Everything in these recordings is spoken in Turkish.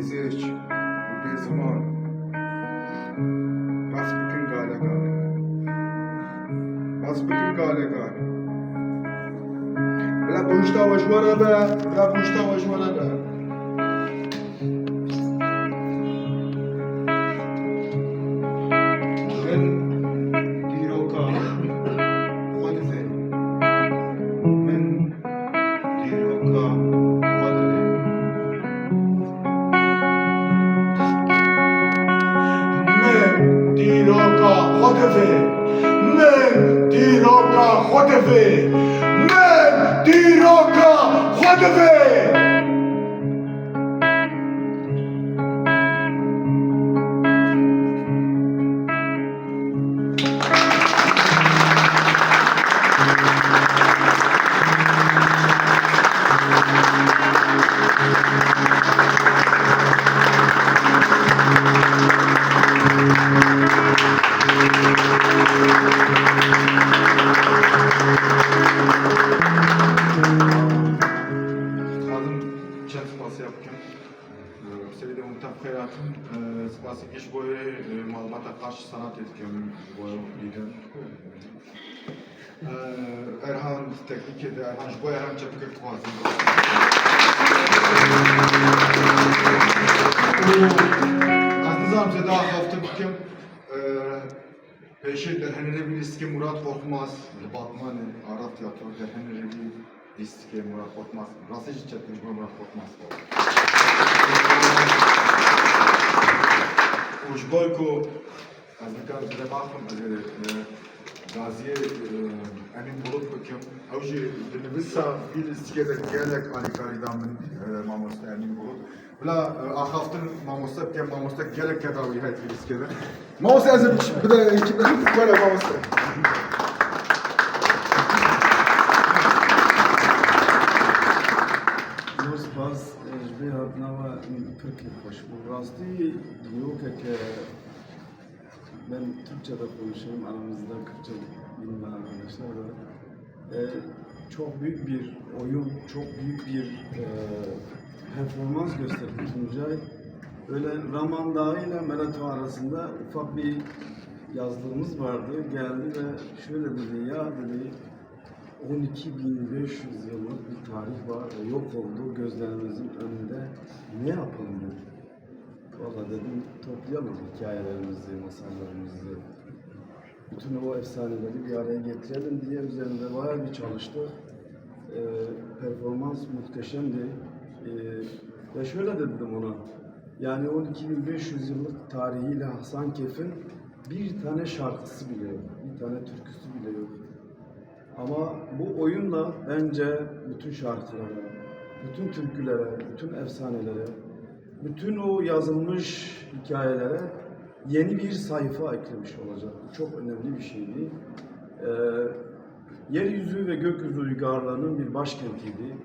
Bezirç, Bezman, Basbitin Gale Gale, Basbitin Gale Gale. Bırak konuşta hoş bu arada, bırak konuşta hoş bu arada. whatever. Men, the Roca, whatever. Spası yapken Sevide muhtemelen hayatım spası iş boyu malumata karşı sanat etkiyorum boyu lider. Erhan teknik ede Erhan bu Erhan çapık kvazı. Az nizam seda hafta bikim Peşe derhenere bir iske Murat Korkmaz, Batman, Arap tiyatro derhenere bir iske Murat Korkmaz. Rasıcı çetmiş bu Murat Korkmaz. Uşboyku, az nikar bize bakım, Gaziye emin bulup bakım. Avcı dinivisa bir iske de gelek alikaridan min mamosta emin bulup. Bla ahaftın mamosta bikem mamosta gelek kedavi hayt bir iske de. Mamosta ez bir de ekipten böyle mamosta. زۆر سپاس ژبێ هاتنەوە پرکی خۆش بوو ڕاستی دیۆکە ben Türkçe'de konuşayım aramızda Kürtçe bilmeyen arkadaşlar da Ee, çok büyük bir oyun, çok büyük bir e, performans gösterdi Tuncay. Öyle Raman Dağı ile Merato arasında ufak bir yazlığımız vardı. Geldi ve şöyle dedi ya dedi 12.500 yıllık bir tarih var ve yok oldu gözlerimizin önünde. Ne yapalım dedi. Valla dedim toplayalım hikayelerimizi, masallarımızı. Bütün o efsaneleri bir araya getirelim diye üzerinde bayağı bir çalıştık. Ee, performans muhteşemdi. Ee, ve şöyle de dedim ona. Yani 12.500 yıllık tarihiyle Hasankeyf'in bir tane şarkısı bile yok. Bir tane türküsü bile yok. Ama bu oyunla bence bütün şarkılara, bütün türkülere, bütün efsanelere, bütün o yazılmış hikayelere yeni bir sayfa eklemiş olacak. Bu çok önemli bir şeydi. Ee, yeryüzü ve gökyüzü uygarlığının bir başkentiydi.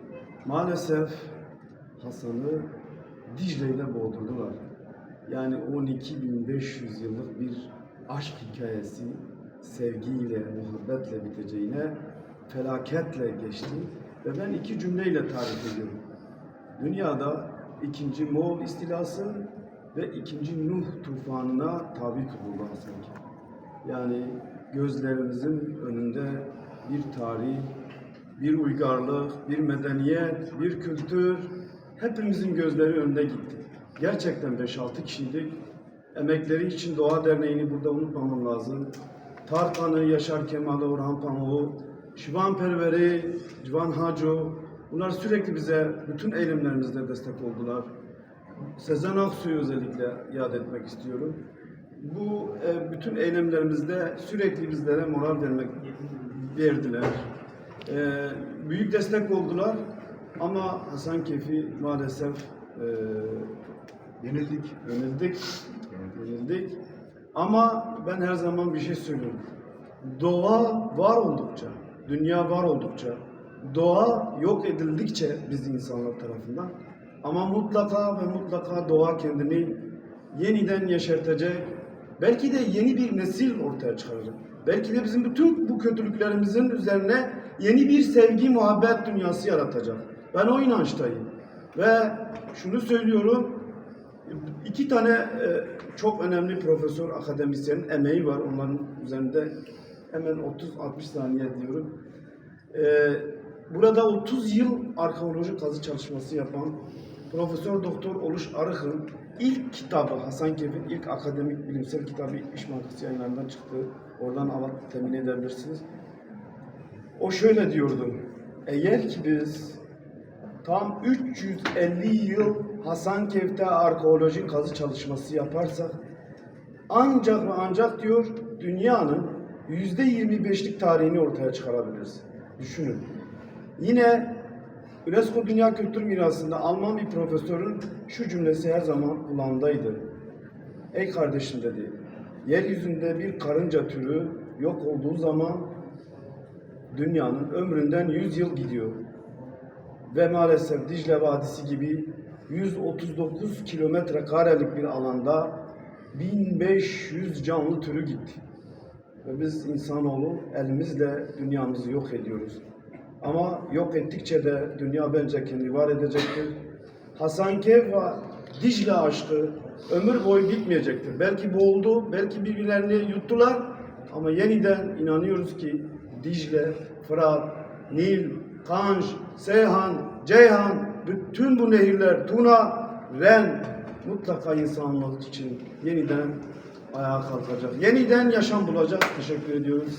Maalesef Hasan'ı Dicle ile boğdurdular. Yani 12.500 yıllık bir aşk hikayesi sevgiyle, muhabbetle biteceğine felaketle geçti. Ve ben iki cümleyle tarif ediyorum. Dünyada ikinci Moğol istilası ve ikinci Nuh tufanına tabi tutuldu Hasankeyf. Yani gözlerimizin önünde bir tarih, bir uygarlık, bir medeniyet, bir kültür hepimizin gözleri önünde gitti. Gerçekten 5-6 kişiydik. Emekleri için Doğa Derneği'ni burada unutmamam lazım. Tarkan'ı, Yaşar Kemal'i, Orhan Pamuk'u, Şivan Perver'i, Civan Haco, bunlar sürekli bize bütün eylemlerimizde destek oldular. Sezen Aksu'yu özellikle yad etmek istiyorum. Bu e, bütün eylemlerimizde sürekli bizlere moral vermek verdiler. E, büyük destek oldular ama Hasan Kefi maalesef e, Yenildik. yenildik. Yenildik. Ama ben her zaman bir şey söylüyorum. Doğa var oldukça, dünya var oldukça, doğa yok edildikçe biz insanlar tarafından ama mutlaka ve mutlaka doğa kendini yeniden yeşertecek. Belki de yeni bir nesil ortaya çıkaracak. Belki de bizim bütün bu kötülüklerimizin üzerine yeni bir sevgi, muhabbet dünyası yaratacak. Ben o inançtayım. Ve şunu söylüyorum, İki tane e, çok önemli profesör, akademisyen emeği var. Onların üzerinde hemen 30-60 saniye diyorum. E, burada 30 yıl arkeoloji kazı çalışması yapan Profesör Doktor Oluş Arık'ın ilk kitabı, Hasan Kef'in ilk akademik bilimsel kitabı İş Bankası yayınlarından çıktı. Oradan alıp temin edebilirsiniz. O şöyle diyordu. Eğer ki biz tam 350 yıl Hasankeyf'te arkeoloji kazı çalışması yaparsak ancak ve ancak diyor dünyanın yüzde 25'lik tarihini ortaya çıkarabiliriz. Düşünün. Yine UNESCO Dünya Kültür Mirası'nda Alman bir profesörün şu cümlesi her zaman kulağındaydı. Ey kardeşim dedi, yeryüzünde bir karınca türü yok olduğu zaman dünyanın ömründen 100 yıl gidiyor. Ve maalesef Dicle Vadisi gibi 139 kilometre karelik bir alanda 1500 canlı türü gitti. Ve biz insanoğlu elimizle dünyamızı yok ediyoruz. Ama yok ettikçe de dünya bence kendini var edecektir. Hasankeyf ve Dicle aşkı ömür boyu bitmeyecektir. Belki boğuldu, belki birbirlerini yuttular ama yeniden inanıyoruz ki Dicle, Fırat, Nil, Kanj, Seyhan, Ceyhan, bütün bu nehirler, Tuna, Ren mutlaka insanlık için yeniden ayağa kalkacak. Yeniden yaşam bulacak. Teşekkür ediyoruz.